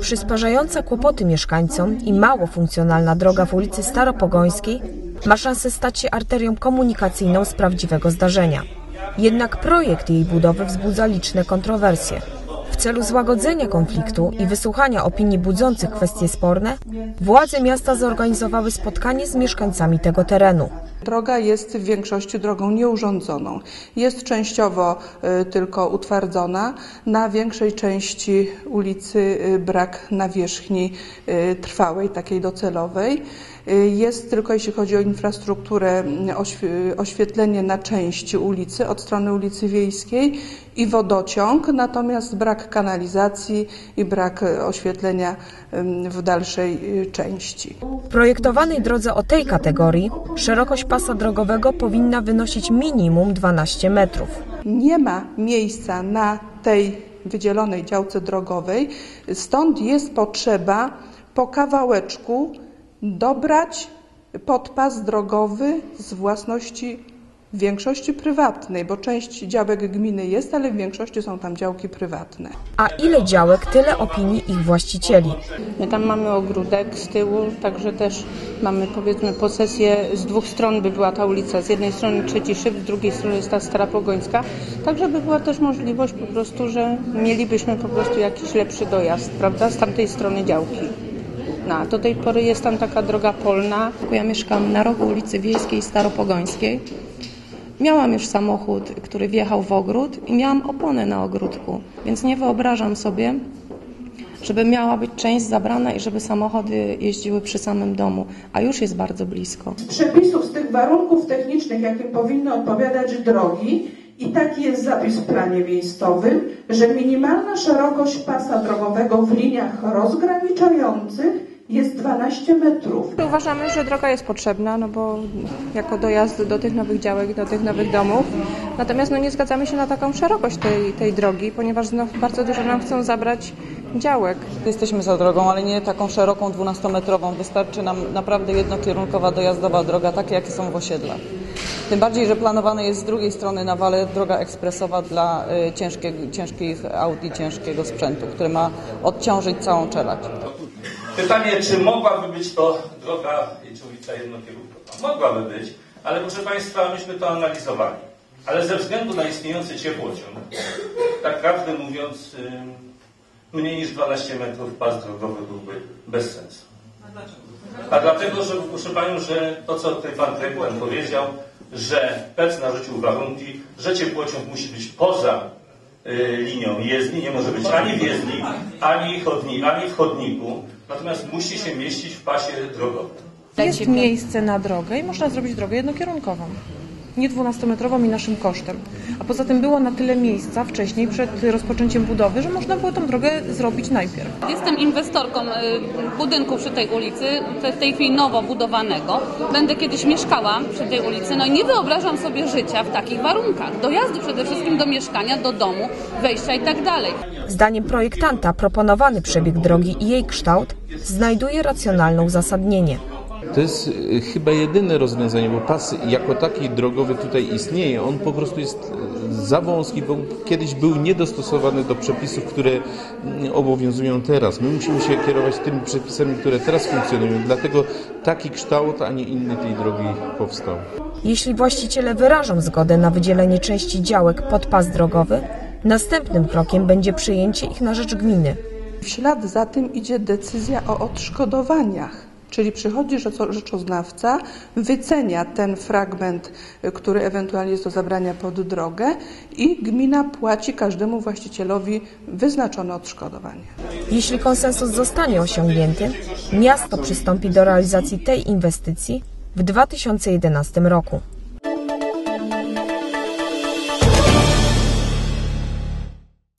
Przysparzająca kłopoty mieszkańcom i mało funkcjonalna droga w ulicy Staropogońskiej ma szansę stać się arterią komunikacyjną z prawdziwego zdarzenia. Jednak projekt jej budowy wzbudza liczne kontrowersje. Celu złagodzenia konfliktu i wysłuchania opinii budzących kwestie sporne, władze miasta zorganizowały spotkanie z mieszkańcami tego terenu. Droga jest w większości drogą nieurządzoną. Jest częściowo y, tylko utwardzona. Na większej części ulicy y, brak nawierzchni y, trwałej, takiej docelowej. Jest tylko jeśli chodzi o infrastrukturę, oświ- oświetlenie na części ulicy, od strony ulicy Wiejskiej i wodociąg, natomiast brak kanalizacji i brak y, oświetlenia w dalszej y, części. W projektowanej drodze o tej kategorii szerokość pasa drogowego powinna wynosić minimum 12 metrów. nie ma miejsca na tej wydzielonej działce drogowej, stąd jest potrzeba po kawałeczku dobrać podpas drogowy z własności w większości prywatnej, bo część działek gminy jest, ale w większości są tam działki prywatne. A ile działek, tyle opinii ich właścicieli. My tam mamy ogródek z tyłu, także też mamy powiedzmy posesję z dwóch stron by była ta ulica. Z jednej strony Trzeci Szyb, z drugiej strony jest ta Stara Pogońska. Także by była też możliwość po prostu, że mielibyśmy po prostu jakiś lepszy dojazd, prawda, z tamtej strony działki. No, a do tej pory jest tam taka droga polna. Ja mieszkam na rogu ulicy Wiejskiej Staropogońskiej. Miałam już samochód, który wjechał w ogród i miałam oponę na ogródku, więc nie wyobrażam sobie, żeby miała być część zabrana i żeby samochody jeździły przy samym domu, a już jest bardzo blisko. z przepisów, z tych warunków technicznych, jakim powinny odpowiadać drogi, i taki jest zapis w planie miejscowym, że minimalna szerokość pasa drogowego w liniach rozgraniczających jest 12 metrów. Uważamy, że droga jest potrzebna, no bo jako dojazd do tych nowych działek, do tych nowych domów. Natomiast no nie zgadzamy się na taką szerokość tej, tej drogi, ponieważ no bardzo dużo nam chcą zabrać działek. Jesteśmy za drogą, ale nie taką szeroką 12-metrową. Wystarczy nam naprawdę jednokierunkowa dojazdowa droga, takie jakie są w osiedlach. Tym bardziej, że planowana jest z drugiej strony na wale droga ekspresowa dla y, ciężkie, ciężkich aut i ciężkiego sprzętu, który ma odciążyć całą czelać. Pytanie, czy mogłaby być to droga czy ulica jednokierunkowa? Mogłaby być, ale proszę Państwa, myśmy to analizowali. Ale ze względu na istniejący ciepłociąg, tak prawdę mówiąc, mniej niż 12 metrów pas drogowy byłby bez sensu. A dlatego, że proszę Panią, że to, co tutaj Pan Prezydent powiedział, że PEC narzucił warunki, że ciepłociąg musi być poza y, linią jezdni, nie może być ani w jezdni, ani, chodni, ani w chodniku, natomiast musi się mieścić w pasie drogowym. Jest miejsce na drogę i można zrobić drogę jednokierunkową. Nie 12-metrową i naszym kosztem. A poza tym było na tyle miejsca wcześniej, przed rozpoczęciem budowy, że można było tą drogę zrobić najpierw. Jestem inwestorką y, budynku przy tej ulicy, w tej chwili nowo budowanego. Będę kiedyś mieszkała przy tej ulicy, no i nie wyobrażam sobie życia w takich warunkach. Dojazdu przede wszystkim do mieszkania, do domu, wejścia i tak dalej. Zdaniem projektanta proponowany przebieg drogi i jej kształt znajduje racjonalne uzasadnienie. To jest y, chyba jedyne rozwiązanie, bo pas jako taki drogowy tutaj istnieje. On po prostu jest y, za wąski, bo kiedyś był niedostosowany do przepisów, które mm, obowiązują teraz. My musimy się kierować tymi przepisami, które teraz funkcjonują. Dlatego taki kształt, a nie inny tej drogi powstał. Jeśli właściciele wyrażą zgodę na wydzielenie części działek pod pas drogowy, następnym krokiem będzie przyjęcie ich na rzecz gminy. W ślad za tym idzie decyzja o odszkodowaniach. Czyli przychodzi rzeczoznawca, wycenia ten fragment, y, który ewentualnie jest do zabrania pod drogę i gmina płaci każdemu właścicielowi wyznaczone odszkodowanie. Jeśli konsensus zostanie osiągnięty, miasto przystąpi do realizacji tej inwestycji w 2011 roku.